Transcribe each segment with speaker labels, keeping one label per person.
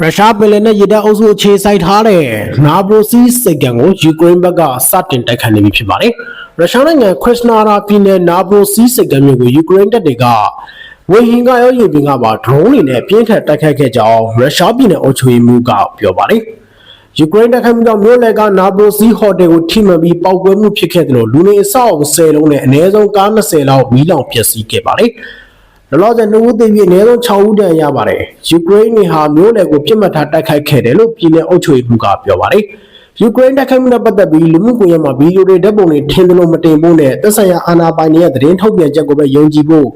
Speaker 1: ရုရှားပင်လယ်နဲ့ရေတပ်အုပ်စုအခြေစိုက်ထားတဲ့နာဘရိုစီစိတ်ကံကိုယူကရိန်းဘက်ကစတင်တိုက်ခိုက်နေပြီဖြစ်ပါတယ်။ရုရှားနိုင်ငံခရစ်စနာရာပြည်နယ်နာဘရိုစီစိတ်ကံမြို့ကိုယူကရိန်းတပ်တွေကဝေဟင်ကရောရေပြင်ကပါဒရုန်းတွေနဲ့ပြင်းထန်တိုက်ခိုက်ခဲ့ကြောင်းရုရှားပြည်နယ်အုပ်ချုပ်ရေးမှူးကပြောပါတယ်။ယူကရိန်းတပ်ခတ်မှုကြောင့်မြို့လယ်ကနာဘရိုစီဟိုတယ်ကိုထိမှန်ပြီးပောက်ကွဲမှုဖြစ်ခဲ့တယ်လို့လူနေအဆောက်အုံ10လုံးနဲ့အနည်းဆုံးကား20လောက်မီးလောင်ပျက်စီးခဲ့ပါတယ်။ လောလောဆယ်နှုတ်ဦးသိပြီးအနည်းဆုံး6ဦးတန်ရပါတယ်။ယူကရိန်းနေဟာမြို့လယ်ကိုပြစ်မှတ်ထားတိုက်ခိုက်ခဲ့တယ်လို့ပြည်내အုပ်ချုပ်ရေးမှူးကပြောပါတယ်။ယူကရိန်းတိုက်ခိုက်မှုနဲ့ပတ်သက်ပြီးလူမှုကွန်ရက်မှာဗီဒီယိုတွေဓာတ်ပုံတွေထင်သလိုမတင်ဖို့နဲ့သက်ဆိုင်ရာအာဏာပိုင်တွေရဲ့သတင်းထုတ်ပြန်ချက်ကိုပဲယုံကြည်ဖို့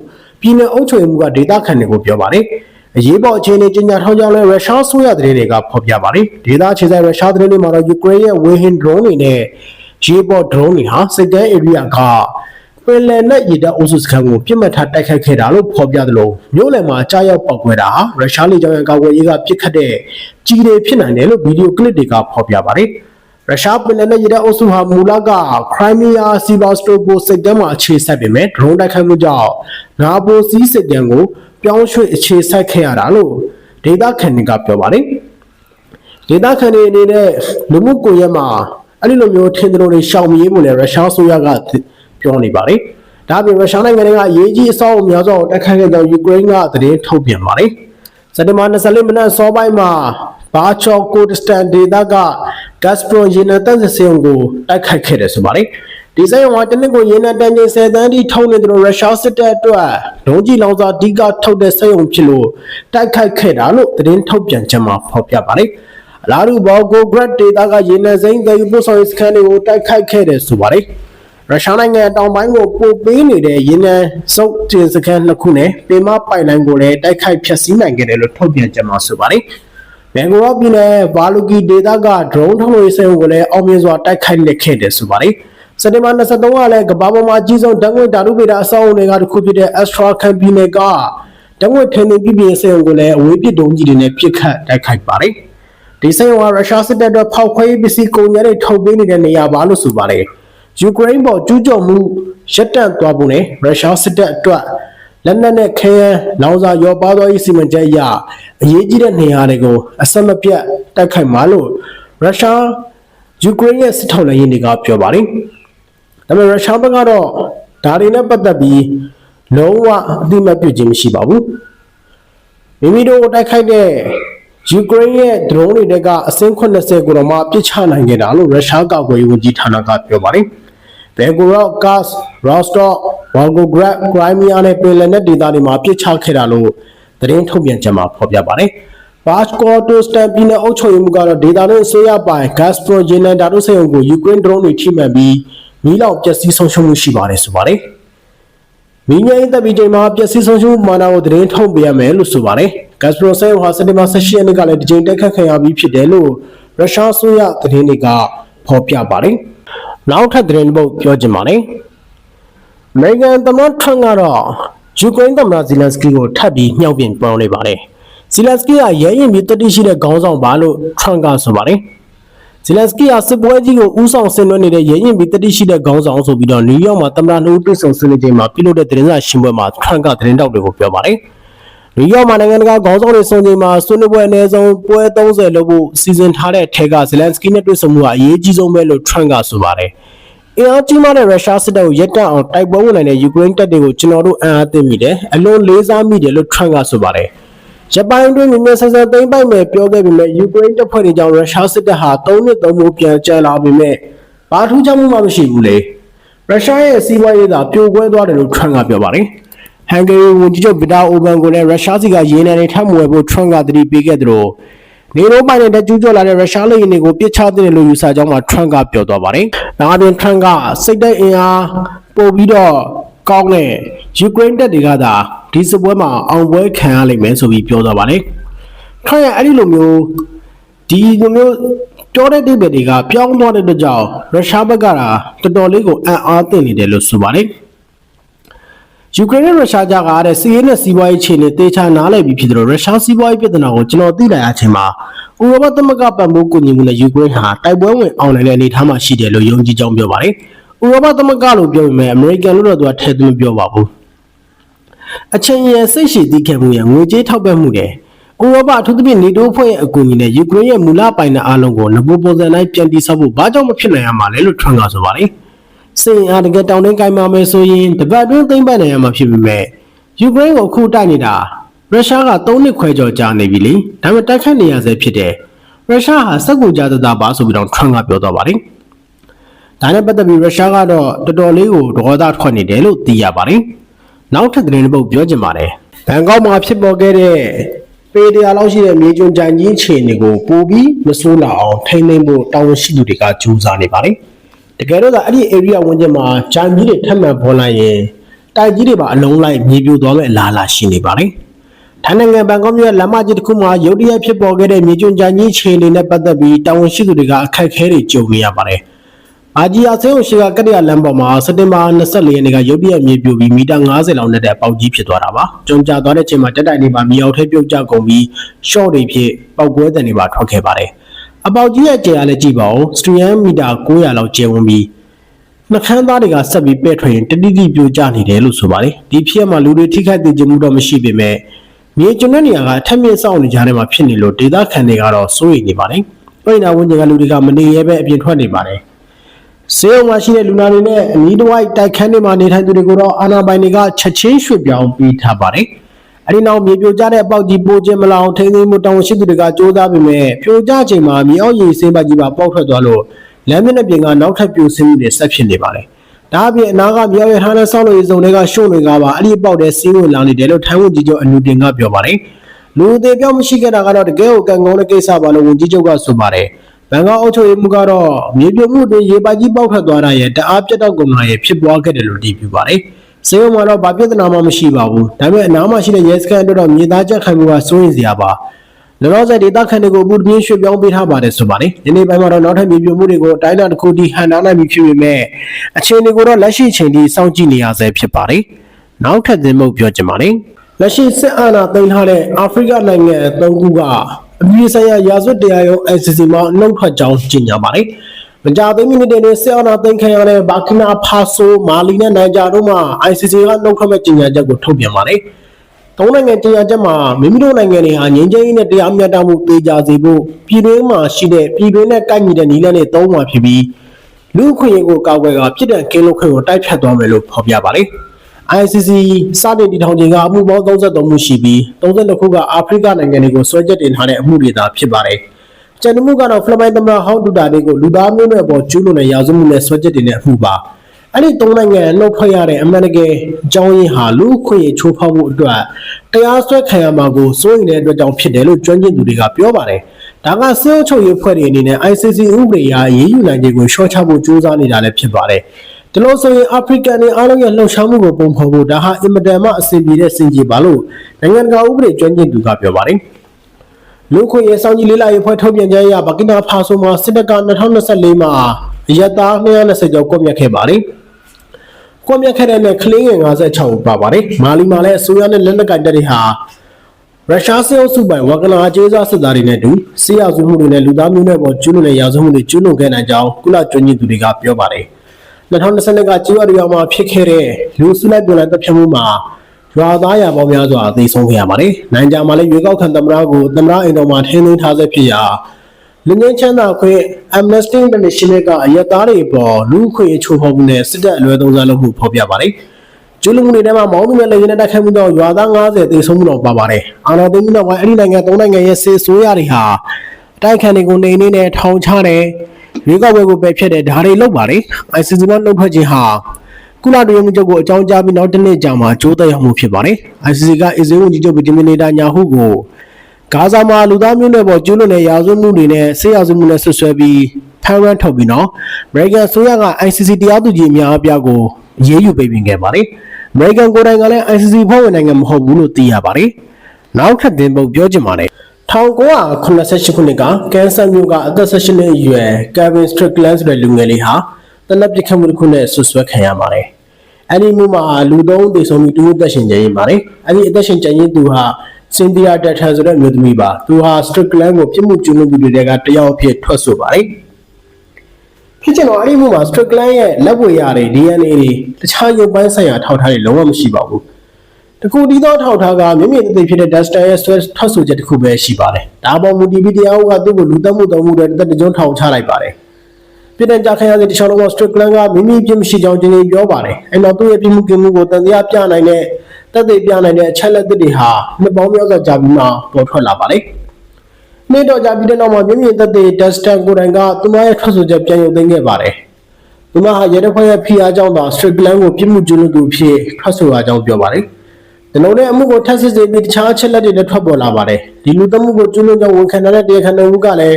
Speaker 1: ပြည်내အုပ်ချုပ်ရေးမှူးကဒေတာခန်တွေကိုပြောပါတယ်။အရေးပေါ်အခြေအနေကြီးညာထောင်းကြောင်းလဲရုရှားဆိုရသတင်းတွေကဖော်ပြပါတယ်။ဒေတာခြေဆိုင်ရုရှားသတင်းတွေမှာတော့ယူကရိန်းရဲ့ဝေဟင်ဒရုန်းတွေနဲ့ရေပေါ်ဒရုန်းတွေဟာစစ်ကမ်းဧရိယာကပ င်လယ်နဲ့ရေတပ်အုပ်စုစခန်းကိုပြစ်မှတ်ထားတိုက်ခိုက်ခဲ့တာလို့ဖော်ပြသလိုမြို့လယ်မှာကြားရောက်ပောက်ကွဲတာဟာရုရှားလေကြောင်းရန်ကာကွယ်ရေးကပြစ်ခတ်တဲ့ကြီးတွေဖြစ်နိုင်တယ်လို့ဗီဒီယိုကလစ်တွေကဖော်ပြပါတယ်။ရုရှားပင်လယ်နဲ့ရေတပ်အုပ်စုဟာမူလကခရိုင်းမီးယားစီဗာစတိုပိုစိတ်ကမ်းမှာအခြေစိုက်ပေမဲ့ဒရုန်းတိုက်ခိုက်မှုကြောင့်နာပိုစီစိတ်ကမ်းကိုပြောင်းရွှေ့အခြေစိုက်ခဲ့ရတာလို့ဒေတာခန်တွေကပြောပါတယ်။ဒေတာခန်တွေအနေနဲ့လူမှုကွန်ရက်မှာအဲ့ဒီလိုမျိုးထင်သလိုတွေရှောင်ပြေးဖို့လဲရုရှားဆိုရက ပြောနေပါတယ်။ဒါ့အပြင်ရုရှားနိုင်ငံကအရေးကြီးအဆောက်အအုံများစွာကိုတိုက်ခိုက်ခဲ့ကြောင်းယူကရိန်းကသတင်းထုတ်ပြန်ပါတယ်။စက်တင်ဘာ24မိနစ်စောပိုင်းမှာဘာချောကိုဒစတန်ဒေတာကဂတ်စပရိုရေနံတန်စင်ကိုတိုက်ခိုက်ခဲ့တယ်ဆိုပါတယ်။ဒီဆိုင်မှာတနစ်ကိုရေနံတန်ချိန်10တန်းထိထုတ်နေတယ်လို့ရုရှားစစ်တပ်အတွက်ဒုံးကြီးလောင်စာအဓိကထုတ်တဲ့စက်ရုံဖြစ်လို့တိုက်ခိုက်ခဲ့တာလို့သတင်းထုတ်ပြန်ချက်မှာဖော်ပြပါတယ်။အလားတူဘော်ဂိုဂရက်ဒေတာကရေနံစိမ်းတွေပို့ဆောင်ရေးစခန်းတွေကိုတိုက်ခိုက်ခဲ့တယ်ဆိုပါတယ်။ ရုရှားနိုင်ငံတောင်ပိုင်းကိုပို့ပေးနေတဲ့ရင်းနှံစုပ်တင်စခန်းနှစ်ခုနဲ့ပေမပိုက်လိုင်းကိုလည်းတိုက်ခိုက်ဖျက်ဆီးနိုင်ခဲ့တယ်လို့ထုတ်ပြန်ကြမှာဆိုပါတယ်။ဘန်ကောပြည်နယ်ဘာလူကီဒေတာက drone ထုတ်လို့စက်ကိုလည်းအောင်မြင်စွာတိုက်ခိုက်လက်ခဲ့တယ်ဆိုပါတယ်။စက်တင်ဘာ23ကလည်းကမ္ဘာပေါ်မှာအကြီးဆုံးဓာတ်ငွေဓာတုဗေဒအဆောက်အအုံတွေကတစ်ခုဖြစ်တဲ့ Astra ခံပြည်နယ်ကဓာတ်ငွေထင်းထင်းပြပြစက်ကိုလည်းအဝေးပစ်ဒုံးကြီးတွေနဲ့ပစ်ခတ်တိုက်ခိုက်ပါတယ်။ဒီစက်ကရုရှားစစ်တပ်အတွက်ဖောက်ခွဲရေးပစ္စည်းကုန်ကျတွေထုတ်ပေးနေတဲ့နေရာပါလို့ဆိုပါတယ်။ ယူကရိန်းပေါ်ကျူးကျော်မှုရပ်တန့်သွားဖို့နဲ့ရုရှားစစ်တပ်အတွက်လက်နက်နဲ့ခဲယမ်းလောင်စာရောပါသောရေးစီမံချက်အရအရေးကြီးတဲ့နေရာတွေကိုအဆက်မပြတ်တိုက်ခိုက်မှာလို့ရုရှားယူကရိန်းရဲ့စစ်ထောက်လှမ်းရေးတွေကပြောပါတယ်။ဒါပေမဲ့ရုရှားဘက်ကတော့ဒါတွေနဲ့ပတ်သက်ပြီးလုံးဝအတိမတ်ပြုခြင်းမရှိပါဘူး။မိမိတို့တိုက်ခိုက်တဲ့ယူကရိန်းရဲ့ drone တွေကအစင်း80ကိုတော့မှပစ်ချနိုင်ခဲ့တာလို့ရုရှားကာကွယ်ရေးဝန်ကြီးဌာနကပြောပါတယ်။ ဘယ်ဂိုရော့ကတ်ရော့စတော့ဝါဂိုဂရက်ခရိုင်းမီးယားနဲ့ပင်လယ်နယ်ဒေသတွေမှာပစ်ချခဲ့တာလို့သတင်းထုတ်ပြန်ချက်မှာဖော်ပြပါတယ်။ဘာစကောတိုစတန်ပြည်နယ်အုပ်ချုပ်ရေးမှူးကတော့ဒေသတွင်းအစိုးရပိုင် Gazprom ရေနံဓာတုစက်ရုံကိုယူကရိန်းဒရုန်းတွေထိမှန်ပြီးမီးလောင်ပျက်စီးဆုံးရှုံးမှုရှိပါတယ်ဆိုပါတယ်။မင်းငိုင်းတပ်ပြီးချိန်မှာပျက်စီးဆုံးရှုံးမှုမာနာကိုသတင်းထုတ်ပြန်ရမယ်လို့ဆိုပါတယ်။ Gazprom စက်ရုံဟာစက်တင်ဘာ18ရက်နေ့ကလည်းဒီချိန်တက်ခတ်ခံရပြီးဖြစ်တယ်လို့ရုရှားအစိုးရသတင်းတွေကဖော်ပြပါတယ်။ နောက်ထပ်သတင်းပုတ်ပြောချင်ပါတယ်။အမေရိကန်သမ္မတထရန့်ကတော့ယူကရိန်းသမ္မတဇီလန်စကီကိုထပ်ပြီးမြှောက်ပြင်ပြောင်းနေပါတယ်။ဇီလန်စကီကရဲရင်ပြီးတတိရှိတဲ့ခေါင်းဆောင်ပါလို့ထရန့်ကဆိုပါတယ်။ဇီလန်စကီကစစ်ပွဲကြီးကိုဥဆောင်ဆင်နွှဲနေတဲ့ရဲရင်ပြီးတတိရှိတဲ့ခေါင်းဆောင်ဆိုပြီးတော့နယူးယောက်မှာသမ္မတနှုတ်တွေ့ဆုံဆွေးနွေးချိန်မှာပြုလုပ်တဲ့သတင်းစာရှင်းပွဲမှာထရန့်ကသတင်းတောက်တွေကိုပြောပါတယ်။ နယူးယောက်မှာနိုင်ငံတကာခေါင်းဆောင်တွေစုံချိန်မှာဆွေးနွေးပွဲအနည်းဆုံးပွဲ30လုပ်ဖို့စီစဉ်ထားတဲ့ထဲကဇလန်စကီနဲ့တွေ့ဆုံမှုကအရေးကြီးဆုံးပဲလို့ထရန့်ကဆိုပါတယ်။အင်အားကြီးမားတဲ့ရုရှားစစ်တပ်ကိုရပ်တန့်အောင်တိုက်ပွဲဝင်နိုင်တဲ့ယူကရိန်းတပ်တွေကိုကျွန်တော်တို့အံ့အားသင့်မိတယ်။အလွန်လေးစားမိတယ်လို့ထရန့်ကဆိုပါတယ်။ဂျပန်တွင်မြင်ဆန်ဆန်သိမ်းပိုက်မယ်ပြောခဲ့ပေမဲ့ယူကရိန်းတပ်ဖွဲ့တွေကြောင့်ရုရှားစစ်တပ်ဟာ၃နှစ်သုံးဖို့ပြန်ကျန်လာပေမဲ့ဘာထူးခြားမှုမှမရှိဘူးလေ။ရုရှားရဲ့စီးပွားရေးသာပြိုကွဲသွားတယ်လို့ထရန့်ကပြောပါတယ်။ ဟန်ဂေရီဝန်ကြီးချုပ်ဗီတာအိုဘန်ကိုလည်းရုရှားစီကရေနံတွေထပ်မွယ်ဖို့ထရန့်ကတတိပေးခဲ့သလိုနေရိုးပိုင်းနဲ့ကျူးကျော်လာတဲ့ရုရှားလေယာဉ်တွေကိုပစ်ချတဲ့လို့ယူဆကြောင်းမှာထရန့်ကပြောသွားပါတယ်။ဒါအပြင်ထရန့်ကစိတ်တဲ့အင်အားပို့ပြီးတော့ကောင်းတဲ့ယူကရိန်းတပ်တွေကသာဒီစပွဲမှာအောင်ပွဲခံရလိမ့်မယ်ဆိုပြီးပြောသွားပါတယ်။ထရန့်ရဲ့အဲ့ဒီလိုမျိုးဒီလိုမျိုးပြောတဲ့တိပ္ပယ်တွေကပြောင်းသွားတဲ့အတွက်ကြောင့်ရုရှားဘက်ကတော်တော်လေးကိုအံ့အားသင့်နေတယ်လို့ဆိုပါတယ်။ ယူကရိန်းနဲ့ရုရှားကြားကတဲ့စီးရဲနဲ့စီးပွားရေးခြေနဲ့တေချာနားလည်ပြီးဖြစ်တယ်လို့ရုရှားစီးပွားရေးပြည်ထနာကိုကျွန်တော်သိလိုက်အချင်းမှာဥရောပသမဂ္ဂပံ့ပိုးကူညီမှုနဲ့ယူကရိန်းဟာတိုက်ပွဲဝင်အောင်နိုင်တဲ့အနေအထားမှာရှိတယ်လို့ယုံကြည်ကြောင်းပြောပါတယ်။ဥရောပသမဂ္ဂလို့ပြောပေမဲ့အမေရိကန်လို့တော့သူကထည့်သွင်းပြောပါဘူး။အချင်းရစိတ်ရှိသီးခဲ့မှုရငွေကြေးထောက်ပံ့မှုတွေဥရောပအထူးသဖြင့်နေတိုးဖွဲ့ရဲ့အကူအညီနဲ့ယူကရိန်းရဲ့မူလပိုင်တဲ့အားလုံးကိုငကိုပုံစံတိုင်းပြန်တည်ဆောက်ဖို့ဘာကြောင့်မဖြစ်နိုင်ရမှာလဲလို့ထရန့်ကဆိုပါတယ်။ စင်အားတကယ်တောင်းတင်းကိုင်းမှာမယ်ဆိုရင်တပတ်အတွင်းသိမ့်ပတ်နိုင်ရမှာဖြစ်ပေမဲ့ယူကရိန်းကိုအခုတိုက်နေတာရုရှားက3နှစ်ခွဲကျော်ကြာနေပြီလေ။ဒါပေမဲ့တိုက်ခိုက်နေရဆဲဖြစ်တယ်။ရုရှားဟာစက်ကူကြသတာပါဆိုပြီးတော့ထရန့်ကပြောသွားပါတယ်။ဒါနဲ့ပတ်သက်ပြီးရုရှားကတော့တော်တော်လေးကိုဒေါသထွက်နေတယ်လို့သိရပါတယ်။နောက်ထပ်သတင်းတစ်ပုဒ်ပြောချင်ပါတယ်။ဘန်ကောက်မှာဖြစ်ပေါ်ခဲ့တဲ့ပေတရာလောက်ရှိတဲ့မြေကျွန်းကြိုင်ကြီးခြေနေကိုပိုပြီးမဆိုးလာအောင်ထိန်းသိမ်းဖို့တာဝန်ရှိသူတွေကကြိုးစားနေပါတယ်။ တကယ်တော့အဲ့ဒီ area ဝန်ကျင်မှာကြိုင်ကြီးတွေထပ်မံပေါ်လာရင်တိုက်ကြီးတွေပါအလုံးလိုက်မြေပြိုသွားမဲ့အလားအလာရှိနေပါတယ်။ထိုင်းနိုင်ငံဘန်ကောက်မြို့ရဲ့လမ်းမကြီးတစ်ခုမှာရုတ်တရက်ဖြစ်ပေါ်ခဲ့တဲ့မြေကျွန်းကြိုင်ကြီးခြေနေနဲ့ပတ်သက်ပြီးတာဝန်ရှိသူတွေကအခက်အခဲတွေကြုံနေရပါတယ်။အာဂျီယာဆေးုံရှိကကတရလမ်းပေါ်မှာစက်တင်ဘာ24ရက်နေ့ကရုတ်တရက်မြေပြိုပြီးမီတာ90လောက်နဲ့တဲ့ပေါက်ကြီးဖြစ်သွားတာပါ။ကြုံကြသွားတဲ့ချိန်မှာတက်တိုင်တွေပါမြေအောက်ထဲပြုတ်ကျကုန်ပြီးရှော့တွေဖြစ်ပောက်ကွဲတဲ့တွေပါထွက်ခဲ့ပါတယ်။ အပေါက်ကြီးရဲ့ကျယ်အားလည်းကြည့်ပါဦး။စတူရန်မီတာ900လောက်ကျယ်ဝန်းပြီးနှခမ်းသားတွေကဆက်ပြီးပဲ့ထွက်ရင်တတိတိပြိုကျနေတယ်လို့ဆိုပါတယ်။ဒီဖြစ်မှာလူတွေထိခိုက်သေးခြင်းမှုတော့မရှိပေမဲ့မြေကျွန်းတဲ့နေရာကအထက်မြင့်ဆောင်နေကြတဲ့မှာဖြစ်နေလို့ဒေသခံတွေကတော့စိုးရိမ်နေပါတယ်။ပြည်နာဝန်ကျင်ကလူတွေကမနေရဲပဲအပြင်ထွက်နေပါတယ်။ဆေးရုံမှာရှိတဲ့လူနာတွေနဲ့အနီးတစ်ဝိုက်တိုက်ခန်းတွေမှာနေထိုင်သူတွေကိုတော့အာဏာပိုင်တွေကချက်ချင်းရွှေ့ပြောင်းပေးထားပါတယ်။ အဲဒီနောက်မြေပြိုကျတဲ့အပေါက်ကြီးပိုကျင်းမလောင်ထိန်းသိမ်းမှုတောင်းရှိသူတွေကကြိုးစားပေမဲ့ပြိုကျချိန်မှာမြေအောက်ရေစင်းပတ်ကြီးပါပေါက်ထွက်သွားလို့လမ်းမျက်နှာပြင်ကနောက်ထပ်ပြိုဆင်းမှုတွေဆက်ဖြစ်နေပါတယ်။ဒါအပြင်အနာကမြေအောက်ရထားနဲ့ဆောက်လို့ရေစုံတွေကရှို့တွေကပါအဲ့ဒီပေါက်တဲ့စီးဝင်လာနေတယ်လို့ထိုင်းဝန်ကြီးချုပ်အနူတင်ကပြောပါတယ်။လူအသေးပြောင်းမရှိခဲ့တာကတော့တကယ်ကိုကံကောင်းတဲ့ကိစ္စပါလို့ဝန်ကြီးချုပ်ကဆိုပါတယ်။ဘန်ကောက်အုပ်ချုပ်ရေးမှူးကတော့မြေပြိုမှုအတွင်းရေပိုက်ကြီးပေါက်ထွက်သွားတာရဲ့တအားပြတ်တော့ကုန်တာရဲ့ဖြစ်ပွားခဲ့တယ်လို့တည်ပြုပါတယ်။ စေယုံမှာတော့ဘာပြဿနာမှမရှိပါဘူး။ဒါပေမဲ့အနားမှာရှိတဲ့ရဲစခန်းအတွက်တော့မြေသားချက်ခံမှုကစိုးရင်စရာပါ။လောလောဆယ်ဒေသခံတွေကိုအမှုတပြင်းရွှေ့ပြောင်းပေးထားပါတယ်ဆိုပါတယ်။ဒီနေ့ပိုင်းမှာတော့နောက်ထပ်မြေပြိုမှုတွေကိုအတိုင်းအတာတစ်ခုထိဟန်တားနိုင်ပြီဖြစ်ပေမဲ့အခြေအနေကိုတော့လက်ရှိအချိန်ထိစောင့်ကြည့်နေရဆဲဖြစ်ပါတယ်။နောက်ထပ်သင်းမုတ်ပြောချင်ပါတယ်။လက်ရှိစစ်အာဏာသိမ်းထားတဲ့အာဖရိကနိုင်ငံအသုံးခုကအပြည်ဆိုင်ရာရာဇဝတ်တရားရုံး ICC မှာနှုတ်ထွက်ကြောင်းကြေညာပါတယ်။ မကြာသေးမီနစ်တွေနဲ့စစ်အာဏာသိမ်းခံရတဲ့ဘာကီနာဖာဆိုမာလီနဲ့နိုင်ဂျာတို့မှ ICC ကနှုတ်ထွက်မဲ့ကြေညာချက်ကိုထုတ်ပြန်ပါတယ်။သုံးနိုင်ငံကြေညာချက်မှာမိမိတို့နိုင်ငံတွေဟာငြိမ်းချမ်းရေးနဲ့တရားမျှတမှုပေးကြစေဖို့ပြည်တွင်းမှာရှိတဲ့ပြည်တွင်းနဲ့ကိုက်ညီတဲ့နည်းလမ်းတွေသုံးမှာဖြစ်ပြီးလူ့အခွင့်အရေးကိုကာကွယ်ကပြည်တံကင်းလွတ်ခွင့်ကိုတိုက်ဖြတ်သွားမယ်လို့ဖော်ပြပါတယ်။ ICC စတင်တည်ထောင်ခြင်းကအမှုပေါင်း33မှုရှိပြီး32ခုကအာဖရိကနိုင်ငံတွေကိုဆွဲချက်တင်ထားတဲ့အမှုတွေသာဖြစ်ပါတယ်။ ကျန်တဲ့မှုကတော့ဖိလစ်ပိုင်သမ္မတဟောင်းဒူတာတွေကိုလူသားမျိုးနွယ်ပေါ်ကျူးလွန်တဲ့ရာဇဝတ်မှုနဲ့ဆွဲချက်တင်တဲ့အမှုပါ။အဲ့ဒီသုံးနိုင်ငံနှုတ်ထွက်ရတဲ့အမှန်တကယ်အကြောင်းရင်းဟာလူ့အခွင့်အရေးချိုးဖောက်မှုအတွက်တရားစွဲခံရမှာကိုစိုးရိမ်တဲ့အတွက်ကြောင့်ဖြစ်တယ်လို့ကျွမ်းကျင်သူတွေကပြောပါတယ်။ဒါကစေအုပ်ချုပ်ရေးဖွဲ့တွေအနေနဲ့ ICC ဥပဒေအရအရေးယူနိုင်ခြင်းကိုရှော့ချဖို့ကြိုးစားနေတာလည်းဖြစ်ပါတယ်။ဒီလိုဆိုရင်အာဖရိကန်တွေအားလုံးရဲ့လှုပ်ရှားမှုကိုပုံဖော်ဖို့ဒါဟာအင်မတန်မှအဆင်ပြေတဲ့စင်ကြီးပါလို့နိုင်ငံတကာဥပဒေကျွမ်းကျင်သူကပြောပါတယ်။ လူခွင့်ရေးစောင့်ကြည့်လေးလာရေးဖွဲ့ထုတ်ပြန်ကြရဘာကီနာဖာဆိုမှာစစ်တပ်က2024မှာရက်သား220ကျော်ကွပ်မျက်ခဲ့ပါတယ်။ကွပ်မျက်ခဲ့တဲ့နဲ့ကလင်းငယ်56ဦးပါပါတယ်။မာလီမှာလည်းအစိုးရနဲ့လက်နက်ကင်တပ်တွေဟာရုရှားစစ်အုပ်စုပိုင်ဝဂနာကျေးစားစစ်သားတွေနဲ့အတူစစ်ရာဇဝမှုတွေနဲ့လူသားမျိုးနွယ်ပေါ်ကျူးလွန်တဲ့ရာဇဝမှုတွေကျူးလွန်ခဲ့နိုင်ကြောင်းကုလကျွမ်းကျင်သူတွေကပြောပါတယ်။2020ကကျေးရွာတွေမှာဖြစ်ခဲ့တဲ့လူစုလိုက်ပြန်လိုက်တပ်ဖြတ်မှုမှာ ရွာသားရပေါင်းများစွာအသေးဆုံးခဲ့ရပါတယ်။နိုင်ကြမှာလည်းရွေးကောက်ခံသမ္မတကိုသမ္မတအိမ်တော်မှာထင်းသိမ်းထားဆဲဖြစ်ရာလူငင်းချမ်းသာခွင့် Amnesty International ကအရက်သားတွေပေါ်လူ့အခွင့်အရေးချိုးဖောက်မှုနဲ့စစ်တပ်အလွဲသုံးစားလုပ်မှုဖော်ပြပါတယ်။ကျူးလွန်မှုတွေထဲမှာမောင်းသူမဲ့လက်ရင်းနဲ့တိုက်ခိုက်မှုကြောင့်ရွာသား90သေဆုံးမှုတော့ပါပါတယ်။အာဏာသိမ်းမှုနောက်ပိုင်းအဲ့ဒီနိုင်ငံသုံးနိုင်ငံရဲ့စစ်ဆိုးရတွေဟာအတိုက်ခံတွေကိုနေနေနဲ့ထောင်ချတယ်။ရွေးကောက်ပွဲကိုပယ်ဖျက်တယ်ဒါတွေလုပ်ပါတယ်။ ICC မှာနှုတ်ထွက်ခြင်းဟာ ကုလသမဂ္ဂမှုချုပ်ကိုအကြောင်းကြားပြီးနောက်တစ်နေ့ကြာမှကြိုးသက်ရောက်မှုဖြစ်ပါတယ်။ ICC ကအစ္စရေးဝန်ကြီးချုပ်ဗီဒီမီနေတာညာဟုကိုဂါဇာမှာလူသားမျိုးနွယ်ပေါ်ကျူးလွန်တဲ့ရာဇဝတ်မှုတွေနဲ့ဆေးရာဇဝတ်မှုနဲ့ဆွဆွဲပြီးဖမ်းဝရမ်းထုတ်ပြီးတော့ American ဆိုရက ICC တရားသူကြီးအများအပြားကိုအရေးယူပေးပြင်ခဲ့ပါတယ်။ American ကိုယ်တိုင်ကလည်း ICC ဖွဲ့ဝင်နိုင်ငံမဟုတ်ဘူးလို့သိရပါတယ်။နောက်ထပ်တင်ပုတ်ပြောချင်ပါတယ်1988ခုနှစ်ကကန်ဆာမျိုးကအသက်16နှစ်အရွယ် Kevin Strickland ဆိုတဲ့လူငယ်လေးဟာ တနက်ပစ်ခတ်မှုတစ်ခုနဲ့ဆွဆွဲခံရပါတယ်။အဲဒီမှုမှာလူသုံးသေဆုံးပြီးတူအသက်ရှင်ကျန်ရင်းပါတယ်။အဲဒီအသက်ရှင်ကျန်ရင်းသူဟာစင်တီယာတက်ထန်ဆိုတဲ့မျိုးသမီးပါ။သူဟာ Strickland ကိုပြစ်မှုကျူးလွန်သူတွေကတယောက်အဖြစ်ထွက်ဆိုပါတယ်။ဖြစ်ချင်တော့အဲ့ဒီမှုမှာ Strickland ရဲ့လက်ဝေရတွေ DNA တွေတခြားရုပ်ပိုင်းဆိုင်ရာထောက်ထားတွေလုံးဝမရှိပါဘူး။တခုတည်းသောထောက်ထားကမြင့်မြင့်သိသိဖြစ်တဲ့ Duster ရဲ့ဆွဲထွက်ဆိုချက်တစ်ခုပဲရှိပါတယ်ဒါပေါ်မူတည်ပြီးတရားဥပဒေကသူ့ကိုလူသက်မှုတော်မှုတွေတက်ကြုံထောင်ချလိုက်ပါတယ် ပြည်တဲ့ကြခရတဲ့တခြားလုံး Strickland ကမိမိပြစ်မရှိကြောင်းကျင်းပြောပါတယ်အဲ့တော့သူ့ရဲ့ပြစ်မှုကင်းမှုကိုတန်တရားပြနိုင်တဲ့တက်သိပြနိုင်တဲ့အချက်လက်တွေဟာနှစ်ပေါင်းများစွာကြာပြီးမှပေါ်ထွက်လာပါတယ်နေ့တော့ကြာပြီးတဲ့နောက်မှာမြင့်မြင့်သက်သေ Duster ကိုယ်တိုင်ကသူမရဲ့ထွက်ဆိုချက်ပြန်ရုပ်သိမ်းခဲ့ပါတယ်သူမဟာရဲတပ်ဖွဲ့ရဲ့ဖိအားကြောင့်သာ Strickland ကိုပြစ်မှုကျူးလွန်သူဖြစ်ထွက်ဆိုအားကြောင်းပြောပါတယ်ဒီလိုနဲ့အမှုကိုထပ်စစ်စေပြီးတခြားအချက်လက်တွေလည်းထွက်ပေါ်လာပါတယ်ဒီလူသမှုကိုကျူးလွန်ကြောင်းဝန်ခံတဲ့တရားခံတော်မှုကလည်း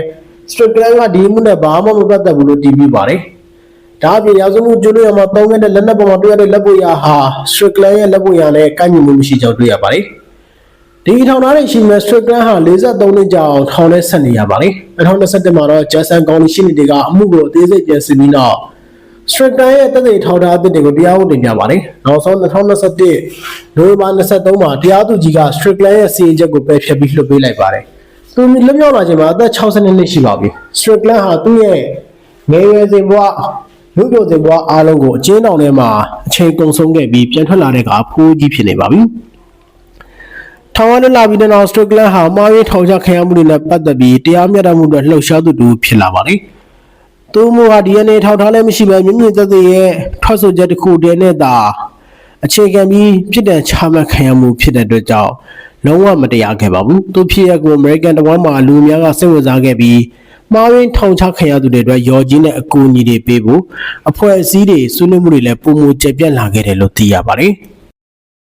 Speaker 1: Strickland ကဒီအမှုနဲ့ဘာမှမပတ်သက်ဘူးလို့တည်ပြီးပါတယ်ဒါအပြင်ရာဇဝမှုကျူးလွန်ရမှာတောင်းခဲ့တဲ့လက်နက်ပေါ်မှာတွေ့ရတဲ့လက်ပွေရာဟာ Strickland ရဲ့လက်ပွေရာနဲ့ကိုက်ညီမှုမရှိကြောင်းတွေ့ရပါတယ်ဒီထောင်သားရဲ့ရှိမဲ့ Strickland ဟာ43နှစ်ကြာအောင်ထောင်ထဲဆက်နေရပါတယ်2021မှာတော့ Jason County ရှိနေတဲ့အမှုကိုအသေးစိတ်ပြန်စစ်ပြီးနောက် Strickland ရဲ့တက်တဲ့ထောက်ထားအသစ်တွေကိုတရားဝင်တင်ပြပါတယ်။နောက်ဆုံး2021နိုဝင်ဘာ23မှာတရားသူကြီးက Strickland ရဲ့စီရင်ချက်ကိုပယ်ဖျက်ပြီးလွှတ်ပေးလိုက်ပါတယ်။ သူလွတ်မြောက်လာချိန်မှာအသက်62နှစ်ရှိပါပြီ။ Strickland ဟာသူ့ရဲ့ငယ်ရွယ်စဉ်ဘဝလူပြောစဉ်ဘဝအားလုံးကိုအကျဉ်းထောင်ထဲမှာအချိန်ကုန်ဆုံးခဲ့ပြီးပြန်ထွက်လာတဲ့အခါဖိုးကြီးဖြစ်နေပါပြီ။ထောင်ဝန်းလာပြီးတဲ့နောက် Strickland ဟာမှားယွင်းထောင်ချခံရမှုတွေနဲ့ပတ်သက်ပြီးတရားမျှတမှုတွေလှုပ်ရှားသူတူဖြစ်လာပါတယ်။သူမဟာ DNA ထောက်ထားလည်းမရှိပဲမြင့်မြင့်သက်သက်ရဲ့ထွက်ဆိုချက်တစ်ခုတည်းနဲ့သာအခြေခံပြီးဖြစ်တဲ့ချမှတ်ခံရမှုဖြစ်တဲ့အတွက်ကြောင့် လုံးဝမတရားခဲ့ပါဘူးသူဖြစ်ရကို American တဝမ်းမှာလူအများကစိတ်ဝင်စားခဲ့ပြီးမှားရင်းထောင်ချခံရသူတွေအတွက်ရော်ကြီးနဲ့အကူအညီတွေပေးဖို့အဖွဲ့အစည်းတွေဆွေးနွေးမှုတွေလည်းပုံမူကျပြန့်လာခဲ့တယ်လို့သိရပါတယ်။